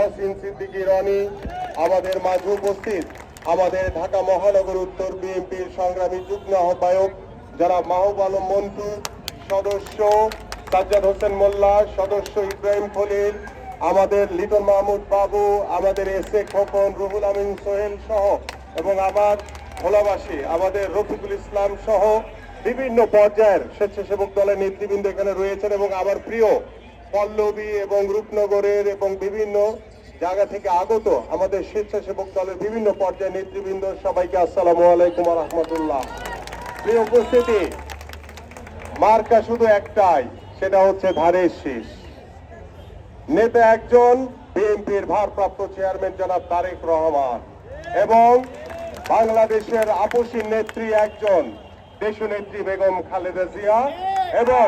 ইয়াসিন সিদ্দিকী রনি আমাদের মাঝে উপস্থিত আমাদের ঢাকা মহানগর উত্তর বিএনপির সংগ্রামী যুগ্ম আহ্বায়ক যারা মাহবুব আলম মন্টু, সদস্য সাজ্জাদ হোসেন মোল্লা, সদস্য ইব্রাহিম খলিল, আমাদের লিটন মাহমুদ বাবু, আমাদের এস এ খোকন, রুহুল আমিন সোহেল সহ এবং আমার ভোলাবাসী, আমাদের রফিকুল ইসলাম সহ বিভিন্ন পর্যায়ের স্বেচ্ছাসেবক দলের নেতৃবৃন্দ এখানে রয়েছেন এবং আমার প্রিয় পল্লবী এবং রূপনগরের এবং বিভিন্ন জায়গা থেকে আগত আমাদের স্বেচ্ছাসেবক দলের বিভিন্ন পর্যায়ের নেতৃবৃন্দ, সবাইকে আসসালামু আলাইকুম রহমতুল্লাহ। প্রিয় উপস্থিতি, মার্কা শুধু একটাই, সেটা হচ্ছে ধানের শীষ। নেতা একজন বিএনপির ভারপ্রাপ্ত চেয়ারম্যান জনাব তারেক রহমান এবং বাংলাদেশের আপসী নেত্রী একজন দেশনেত্রী বেগম খালেদা জিয়া এবং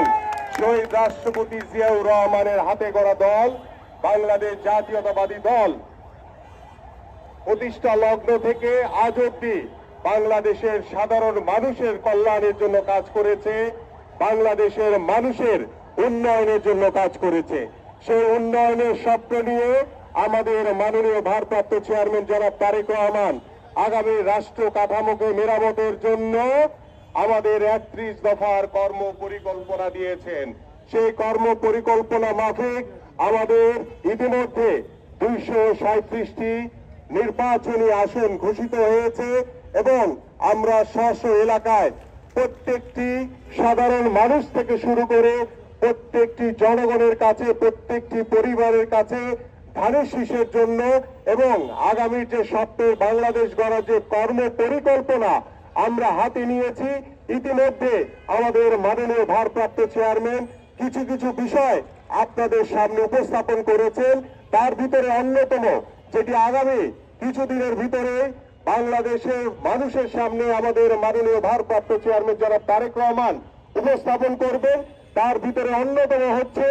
শহীদ রাষ্ট্রপতি জিয়াউর রহমানের হাতে গড়া দল বাংলাদেশ জাতীয়তাবাদী দল প্রতিষ্ঠা লগ্ন থেকে আজ অব্দি বাংলাদেশের সাধারণ মানুষের কল্যাণের জন্য কাজ করেছে, বাংলাদেশের মানুষের উন্নয়নের জন্য কাজ করেছে। সেই উন্নয়নের স্বপ্ন নিয়ে আমাদের মাননীয় ভারপ্রাপ্ত চেয়ারম্যান জনাব তারেক রহমান আগামী রাষ্ট্র কাঠামোকে মেরামতের জন্য আমাদের একত্রিশ দফার কর্ম পরিকল্পনা দিয়েছেন। সেই কর্ম পরিকল্পনা মাফিক আমাদের ইতিমধ্যে দুইশো সাঁত্রিশটি নির্বাচনী আসন ঘোষিত হয়েছে এবং আমরা স্ব এলাকায় প্রত্যেকটি সাধারণ মানুষ থেকে শুরু করে প্রত্যেকটি জনগণের কাছে, প্রত্যেকটি পরিবারের কাছে ধানের শীষের জন্য এবং আগামী যে স্বপ্নের বাংলাদেশ গড়ার যে কর্ম পরিকল্পনা আমরা হাতে নিয়েছি, ইতিমধ্যে আমাদের মাননীয় ভারপ্রাপ্ত চেয়ারম্যান কিছু কিছু বিষয় আপনাদের সামনে উপস্থাপন করেছেন। তার ভিতরে অন্যতম, যেটি আগামী কিছুদিনের ভিতরে বাংলাদেশের মানুষের সামনে আমাদের মাননীয় ভারপ্রাপ্ত চেয়ারম্যান যারা তারেক রহমান উপস্থাপন করবেন। তার ভিতরে অন্যতম হচ্ছে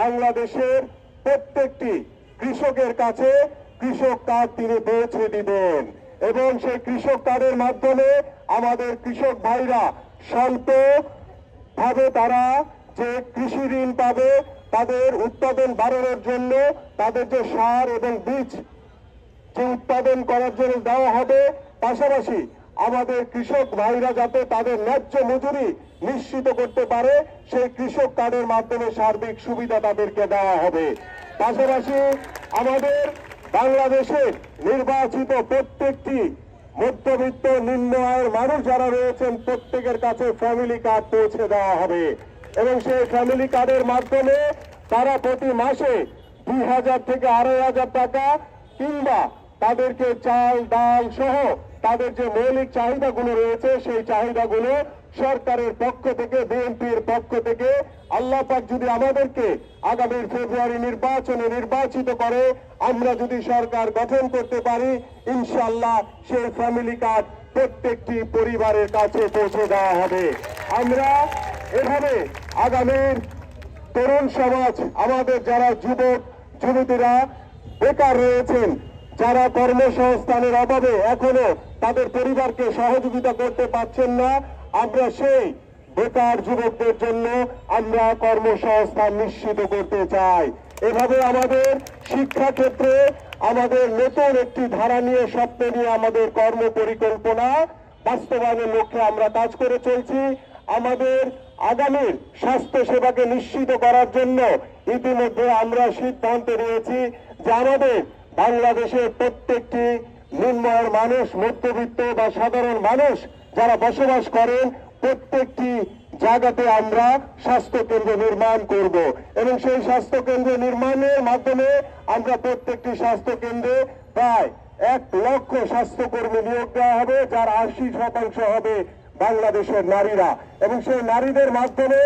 বাংলাদেশের প্রত্যেকটি কৃষকের কাছে কৃষক কার্ড তিনি পৌঁছে দিবেন। এবং সেই কৃষক কার্ডের মাধ্যমে আমাদের কৃষক ভাইরা স্বল্প ভাবে তারা যে কৃষি ঋণ পাবে, তাদের উৎপাদন বাড়ানোর জন্য তাদের যে সার এবং বীজ যে উৎপাদন করার জন্য দেওয়া হবে, পাশাপাশি আমাদের কৃষক ভাইরা যাতে তাদের ন্যায্য মজুরি নিশ্চিত করতে পারে, সেই কৃষক কার্ডের মাধ্যমে সার্বিক সুবিধা তাদেরকে দেওয়া হবে। পাশাপাশি আমাদের বাংলাদেশের নির্বাচিত প্রত্যেকটি মধ্যবিত্ত নিম্ন আয়ের মানুষ যারা রয়েছেন, প্রত্যেকের কাছে ফ্যামিলি কার্ড পৌঁছে দেওয়া হবে। এবং সেই ফ্যামিলি কার্ডের মাধ্যমে তারা প্রতি মাসে দুই হাজার থেকে আড়াই হাজার টাকা কিংবা তাদেরকে চাল, ডাল সহ তাদের যে মৌলিক চাহিদাগুলো রয়েছে, সেই চাহিদাগুলো সরকারের পক্ষ থেকে, বিএনপির পক্ষ থেকে আল্লাহ পাক যদি আমাদেরকে আগামী ফেব্রুয়ারি নির্বাচনে নির্বাচিত করে, আমরা যদি সরকার গঠন করতে পারি ইনশাল্লাহ সেই ফ্যামিলি কার্ড প্রত্যেকটি পরিবারের কাছে পৌঁছে দেওয়া হবে। আমরা এভাবে আগামীর তরুণ সমাজ, আমাদের যারা যুবক, যুবতীরা বেকার রয়েছেন, যারা কর্মসংস্থানের অভাবে এখনও তাদের পরিবারকে সহযোগিতা করতে পারছেন না, আমরা সেই বেকার যুবকদের জন্য আমরা কর্মসংস্থান নিশ্চিত করতে চাই। এভাবে আমাদের শিক্ষা ক্ষেত্রে আমাদের নতুন একটি ধারা নিয়ে স্বপ্ন নিয়ে আমাদের কর্ম পরিকল্পনা বাস্তবায়নের লক্ষ্যে আমরা কাজ করে চলছি। আমাদের আগামীর স্বাস্থ্য সেবাকে নিশ্চিত করার জন্য ইতিমধ্যে আমরা সিদ্ধান্ত নিয়েছি যে আমাদের বাংলাদেশের প্রত্যেকটি নিম্নয়ের মানুষ, মধ্যবিত্ত বা সাধারণ মানুষ যারা বসবাস করেন, প্রত্যেকটি জায়গাতে আমরা স্বাস্থ্য কেন্দ্র নির্মাণ করব। এবং সেই স্বাস্থ্য কেন্দ্র নির্মাণের মাধ্যমে আমরা প্রত্যেকটি স্বাস্থ্য কেন্দ্রে প্রায় এক লক্ষ স্বাস্থ্যকর্মী নিয়োগ দেওয়া হবে, যার আশি শতাংশ হবে বাংলাদেশের নারীরা। এবং সেই নারীদের মাধ্যমে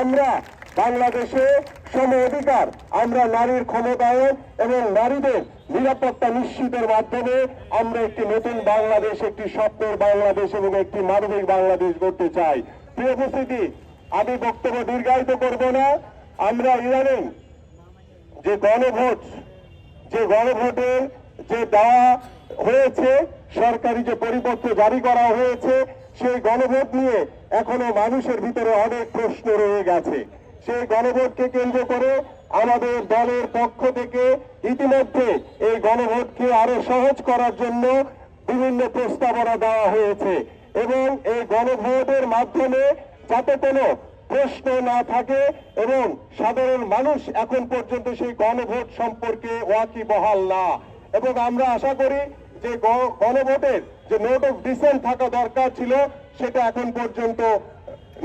আমরা বাংলাদেশে সম অধিকার, আমরা নারীর ক্ষমতায়ন এবং নারীদের নিরাপত্তা নিশ্চিতের মাধ্যমে আমরা একটি নতুন বাংলাদেশ, একটি স্বপ্নের বাংলাদেশ এবং একটি মানবিক বাংলাদেশ গড়তে চাই। প্রিয় উপস্থিতি, আমি বক্তব্য দীর্ঘায়িত করব না। আমরা ইদানিং যে গণভোট, যে গণভোটের যে দেওয়া হয়েছে, সরকারি যে পরিপত্র জারি করা হয়েছে সেই গণভোট নিয়ে এখনও মানুষের ভিতরে অনেক প্রশ্ন রয়ে গেছে। সেই গণভোটকে কেন্দ্র করে আমাদের দলের পক্ষ থেকে ইতিমধ্যে এই গণভোটকে আরও সহজ করার জন্য বিভিন্ন প্রস্তাবনা দেওয়া হয়েছে এবং এই গণভোটের মাধ্যমে যাতে কোনো প্রশ্ন না থাকে এবং সাধারণ মানুষ এখন পর্যন্ত সেই গণভোট সম্পর্কে ওয়াকি বহাল না। এবং আমরা আশা করি যে গণভোটের যে নোট অফ ডিসেন্ট থাকা দরকার ছিল, সেটা এখন পর্যন্ত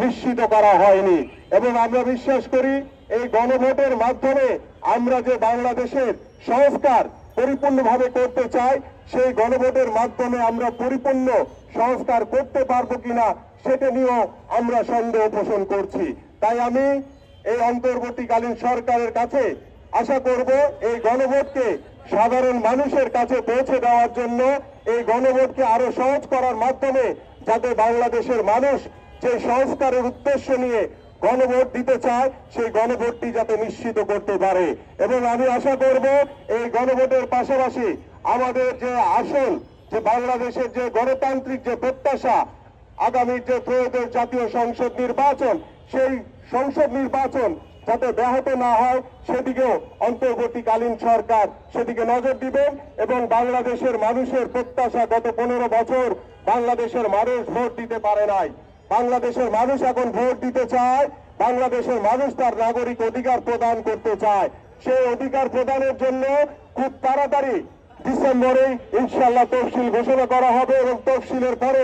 নিশ্চিত করা হয়নি। এবং আমরা বিশ্বাস করি, এই গণভোটের মাধ্যমে আমরা যে বাংলাদেশের সংস্কার পরিপূর্ণভাবে করতে চাই, সেই গণভোটের মাধ্যমে আমরা পরিপূর্ণ সংস্কার করতে পারব কিনা, সেটা নিয়েও আমরা সন্দেহ পোষণ করছি। তাই আমি এই অন্তর্বর্তীকালীন সরকারের কাছে আশা করব, এই গণভোটকে সাধারণ মানুষের কাছে পৌঁছে দেওয়ার জন্য এই গণভোটকে আরও সহজ করার মাধ্যমে যাতে বাংলাদেশের মানুষ যে সংস্কারের উদ্দেশ্য নিয়ে গণভোট দিতে চায়, সেই গণভোটটি যাতে নিশ্চিত করতে পারে। এবং আমি আশা করব এই গণভোটের পাশাপাশি আমাদের যে আসল, যে বাংলাদেশের যে গণতান্ত্রিক যে প্রত্যাশা আগামী যে ত্রয়োদশ জাতীয় সংসদ নির্বাচন, সেই সংসদ নির্বাচন যাতে ব্যাহত না হয়, সেদিকেও অন্তর্বর্তীকালীন সরকার সেদিকে নজর দিবেন এবং বাংলাদেশের মানুষের প্রত্যাশা গত পনেরো বছর বাংলাদেশের মানুষ ভোট দিতে পারে নাই। বাংলাদেশের মানুষ এখন ভোট দিতে চায়, বাংলাদেশের মানুষ তার নাগরিক অধিকার প্রদান করতে চায়। সেই অধিকার প্রদানের জন্য খুব তাড়াতাড়ি ডিসেম্বরে ইনশাল্লাহ তফসিল ঘোষণা করা হবে এবং তফসিলের পরে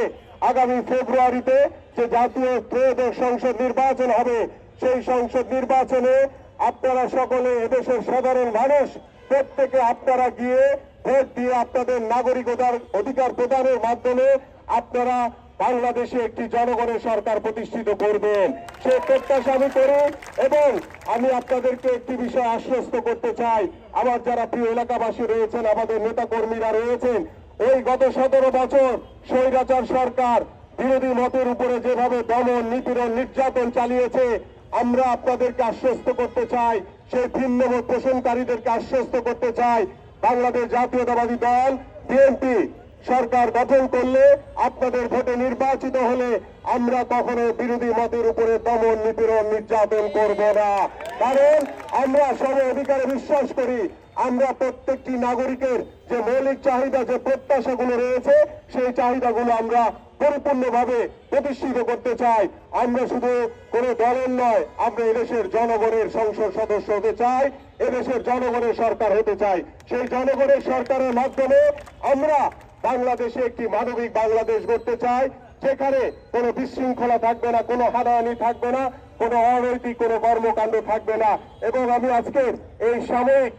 আগামী ফেব্রুয়ারিতে যে জাতীয় ত্রয়োদশ সংসদ নির্বাচন হবে সেই সংসদ নির্বাচনে আপনারা সকলে এদেশের সাধারণ মানুষ, প্রত্যেকে আপনারা গিয়ে ভোট দিয়ে আপনাদের নাগরিকতার অধিকার প্রদানের মাধ্যমে আপনারা বাংলাদেশে একটি জনগণের সরকার প্রতিষ্ঠিত করবেন। সে প্রত্যাশা আমি করি এবং আমি আপনাদেরকে একটি বিষয় আশ্বস্ত করতে চাই। আমার যারা প্রিয় এলাকাবাসী রয়েছেন, আমাদের নেতা কর্মীরা রয়েছেন, ওই গত সতেরো বছর স্বৈরাচার সরকার বিরোধী মতের উপরে যেভাবে দমন, নিপীড়ন, নির্যাতন চালিয়েছে আমরা আপনাদেরকে আশ্বস্ত করতে চাই, সেই ভিন্নমত পোষণকারীদেরকে আশ্বস্ত করতে চাই, বাংলাদেশ জাতীয়তাবাদী দল, বিএনপি সরকার গঠন করলে আপনাদের ভোটে নির্বাচিত হলে আমরা কখনো বিরোধী মতের উপরে দমন নিপীড়ন নির্যাতন করব না। কারণ আমরা সব অধিকারে বিশ্বাস করি, আমরা প্রত্যেকটি নাগরিকের যে মৌলিক চাহিদা, যে প্রত্যাশাগুলো রয়েছে, সেই চাহিদাগুলো আমরা পরিপূর্ণভাবে প্রতিষ্ঠিত করতে চাই। আমরা শুধু কোনো দলের নয়, আমরা এদেশের জনগণের সংসদ সদস্য হতে চাই, এদেশের জনগণের সরকার হতে চাই। সেই জনগণের সরকারের মাধ্যমে আমরা বাংলাদেশে একটি মানবিক বাংলাদেশ গড়তে চাই, যেখানে কোনো বিশৃঙ্খলা থাকবে না, কোনো হানাহানি থাকবে না, কোনো অনৈতিক, কোনো কর্মকাণ্ড থাকবে না। এবং আমি আজকের এই সাময়িক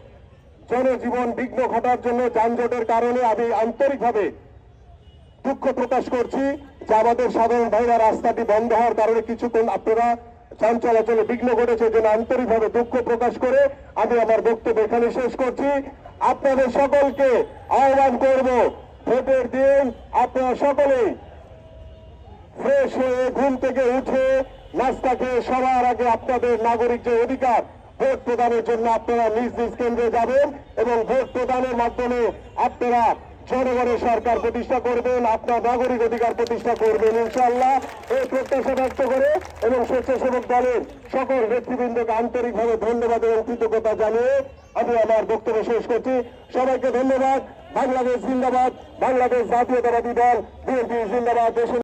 জনজীবন বিঘ্ন ঘটার জন্য যানজটের কারণে আমি আন্তরিকভাবে দুঃখ প্রকাশ করছি যে আমাদের সাধারণ ভাইরা রাস্তাটি বন্ধ হওয়ার কারণে কিছুক্ষণ আপনারা যান চলাচলে বিঘ্ন ঘটেছে জন্য আন্তরিকভাবে দুঃখ প্রকাশ করে আমি আমার বক্তব্য এখানে শেষ করছি। আপনাদের সকলকে আহ্বান করব, ভোটের দিন আপনারা সকলেই ফ্রেশ হয়ে ঘুম থেকে উঠে নাস্তা খেয়ে সবার আগে আপনাদের নাগরিক যে অধিকার, ভোট প্রদানের জন্য আপনারা নিজ নিজ কেন্দ্রে যাবেন এবং ভোট প্রদানের মাধ্যমে আপনারা জনগণের সরকার প্রতিষ্ঠা করবেন আপনার নাগরিক অধিকার প্রতিষ্ঠা করবেন ইনশাল্লাহ এই প্রত্যাশা ব্যক্ত করে এবং স্বেচ্ছাসেবক দলের সকল নেতৃবৃন্দকে আন্তরিকভাবে ধন্যবাদ এবং কৃতজ্ঞতা জানিয়ে আমি আমার বক্তব্য শেষ করছি। সবাইকে ধন্যবাদ। বাংলাদেশ জিন্দাবাদ, বাংলাদেশ জাতীয়তাবাদী দল, বিএনপি জিন্দাবাদ।